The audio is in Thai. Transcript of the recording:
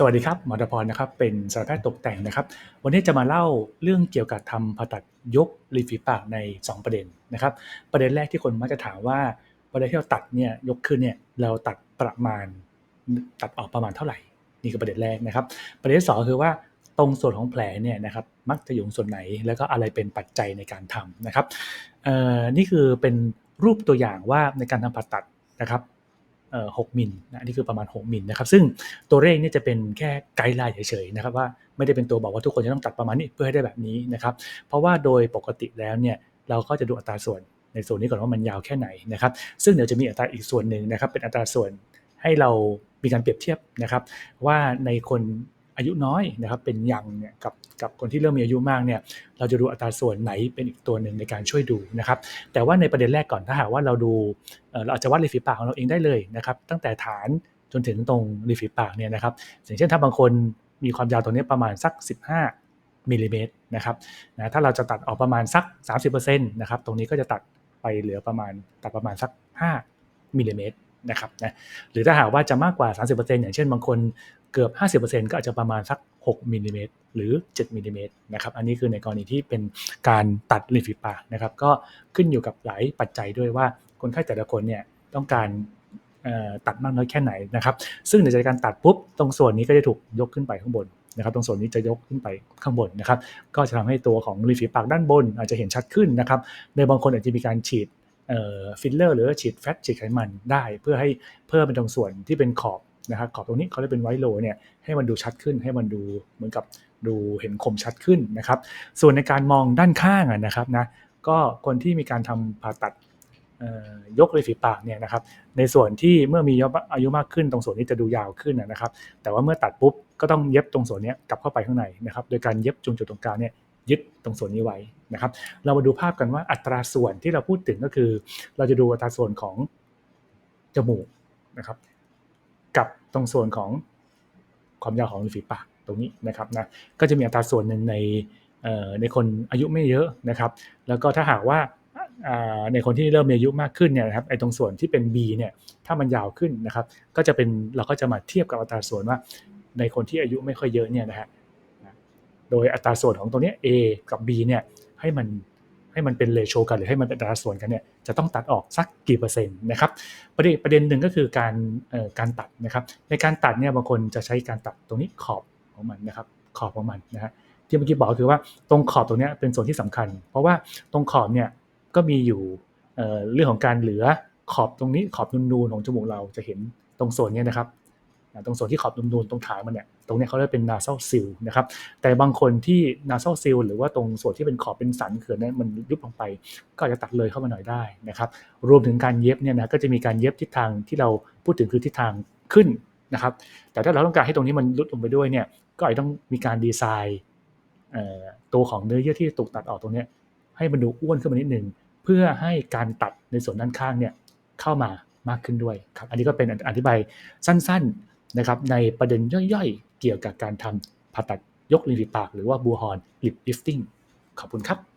สวัสดีครับหมอตพรนะครับเป็นสัตวแพทย์ตกแต่งนะครับ วันนี้จะมาเล่าเรื่องเกี่ยวกับทำผ่าตัดยกริมฝีปากใน 2 ประเด็นนะครับ ประเด็นแรกที่คนมักจะถามว่าประเด็นที่เราตัดเนี่ยยกขึ้นเนี่ยเราตัดประมาณตัดออกประมาณเท่าไหร่ นี่คือประเด็นแรกนะครับ ประเด็นที่สองคือว่าตรงส่วนของแผลเนี่ยนะครับมักจะอยู่ส่วนไหนแล้วก็อะไรเป็นปัจจัยในการทำนะครับนี่คือเป็นรูปตัวอย่างว่าในการทำผ่าตัดนะครับ เอ่อ6มิลนะนี่คือประมาณ 6 มิลนะครับ ซึ่งตัวเลขนี่จะเป็นแค่ไกด์ไลน์เฉยๆนะครับว่าไม่ได้เป็นตัวบอกว่าทุกคนจะต้องตัดประมาณนี้เพื่อให้ได้แบบนี้นะครับ เพราะว่าโดยปกติแล้วเนี่ยเราก็จะดูอัตราส่วนในส่วนนี้ก่อนว่ามันยาวแค่ไหนนะครับ ซึ่งเดี๋ยวจะมีอัตราอีกส่วนหนึ่งนะครับ เป็นอัตราส่วนให้เรามีการเปรียบเทียบนะครับ ว่าในคน อายุน้อยนะครับเป็นยังเนี่ยกับกับคนที่เริ่มมีอายุมากเนี่ยเราจะดูอัตราส่วนไหนเป็นอีกตัวหนึ่งในการช่วยดูนะครับแต่ว่าในประเด็นแรกก่อนถ้าหากว่าเราดูเราอาจจะวัดริมฝีปากของเราเองได้เลยนะครับตั้งแต่ฐานจนถึงตรงริมฝีปากเนี่ยนะครับอย่างเช่นถ้าบางคนมีความยาวตรงนี้ประมาณสัก 15มิลลิเมตรนะครับนะถ้าเราจะตัดออกประมาณสัก 30%นะครับตรงนี้ก็จะตัดไปเหลือประมาณตัดประมาณสัก 5มิลลิเมตร นะครับนะหรือถ้าหากว่าจะมากกว่า 30%อย่างเช่นบางคนเกือบ 50%ก็อาจจะประมาณสัก 6มิลลิเมตรหรือ 7มิลลิเมตรนะครับ อันนี้คือในกรณีที่เป็นการตัดริมฝีปากนะครับ ก็ขึ้นอยู่กับหลายปัจจัยด้วยว่าคนไข้แต่ละคนเนี่ยต้องการตัดมากน้อยแค่ไหนนะครับ ซึ่งในจการตัดปุ๊บ ตรงส่วนนี้ก็จะถูกยกขึ้นไปข้างบนนะครับ ตรงส่วนนี้จะยกขึ้นไปข้างบนนะครับ ก็จะทำให้ตัวของริมฝีปากด้านบนอาจจะเห็นชัดขึ้นนะครับ ในบางคนอาจจะมีการฉีด ฟิลเลอร์หรือฉีดแฟตฉีดไขมันได้เพื่อให้เพิ่มเป็นตรงส่วนที่เป็นขอบนะครับขอบตรงนี้เขาเรียกเป็นไวโลเนี่ยให้มันดูชัดขึ้นให้มันดูเหมือนกับดูเห็นคมชัดขึ้นนะครับ ส่วนในการมองด้านข้างนะครับนะก็คนที่มีการทำผ่าตัดยกริมฝีปากเนี่ยนะครับ ในส่วนที่เมื่อมีอายุมากขึ้นตรงส่วนนี้จะดูยาวขึ้นนะครับ แต่ว่าเมื่อตัดปุ๊บก็ต้องเย็บตรงส่วนนี้กลับเข้าไปข้างในนะครับ โดยการเย็บจุงจุดตรงกลางเนี่ย ยึดตรงส่วนนี้ไว้นะครับ เรามาดูภาพกันว่าอัตราส่วนที่เราพูดถึงก็คือ เราจะดูอัตราส่วนของจมูกนะครับ กับตรงส่วนของความยาวของริมฝีปากตรงนี้นะครับนะก็จะมีอัตราส่วนหนึ่งในในคนอายุไม่เยอะนะครับ แล้วก็ถ้าหากว่าในคนที่เริ่มมีอายุมากขึ้นเนี่ยนะครับไอ้ตรงส่วนที่เป็น B เนี่ยถ้ามันยาวขึ้นนะครับ ก็จะเป็นเราก็จะมาเทียบกับอัตราส่วนว่า ในคนที่อายุไม่ค่อยเยอะเนี่ยนะฮะ โดยอัตราส่วนของตรงนี้ A กับ B เนี่ยให้มันให้มันเป็นเลโชกันหรือให้มันเป็นอัตราส่วนกันเนี่ยจะต้องตัดออกสักกี่เปอร์เซ็นต์นะครับประเด็นประเด็นหนึ่งก็คือการการตัดนะครับในการตัดเนี่ยบางคนจะใช้การตัดตรงนี้ขอบของมันนะครับขอบของมันนะฮะที่เมื่อกี้บอกคือว่าตรงขอบตรงนี้เป็นส่วนที่สำคัญ เพราะว่าตรงขอบเนี่ยก็มีอยู่เรื่องของการเหลือขอบตรงนี้ขอบนูนๆของจมูกเราจะเห็นตรงส่วนนี้นะครับ ตรงส่วนที่ขอบนูนๆตรงฐานมันเนี่ยตรงนี้เขาเรียกเป็น nasal seal นะครับแต่บางคนที่ nasal seal หรือว่าตรงส่วนที่เป็นขอบเป็นสันเขื่อนนั้นมันยุบลงไป ก็อาจจะตัดเลยเข้ามาหน่อยได้นะครับรวมถึงการเย็บเนี่ยนะก็จะมีการเย็บทิศทางที่เราพูดถึงคือทิศทางขึ้นนะครับแต่ถ้าเราต้องการให้ตรงนี้มันลดลงไปด้วยเนี่ยก็อาจจะต้องมีการดีไซน์ตัวของเนื้อเยื่อที่ถูกตัดออกตรงนี้ให้มันดูอ้วนขึ้นมานิดหนึ่งเพื่อให้การตัดในส่วนด้านข้างเนี่ยเข้ามามากขึ้นด้วยครับอันนี้ก็เป็นอธิบายสั้นๆ นะครับในประเด็นย่อยๆ เกี่ยวกับการทำผ่าตัดยกริมฝีปาก หรือว่าบูฮอนลิปลิฟติ้งขอบคุณครับ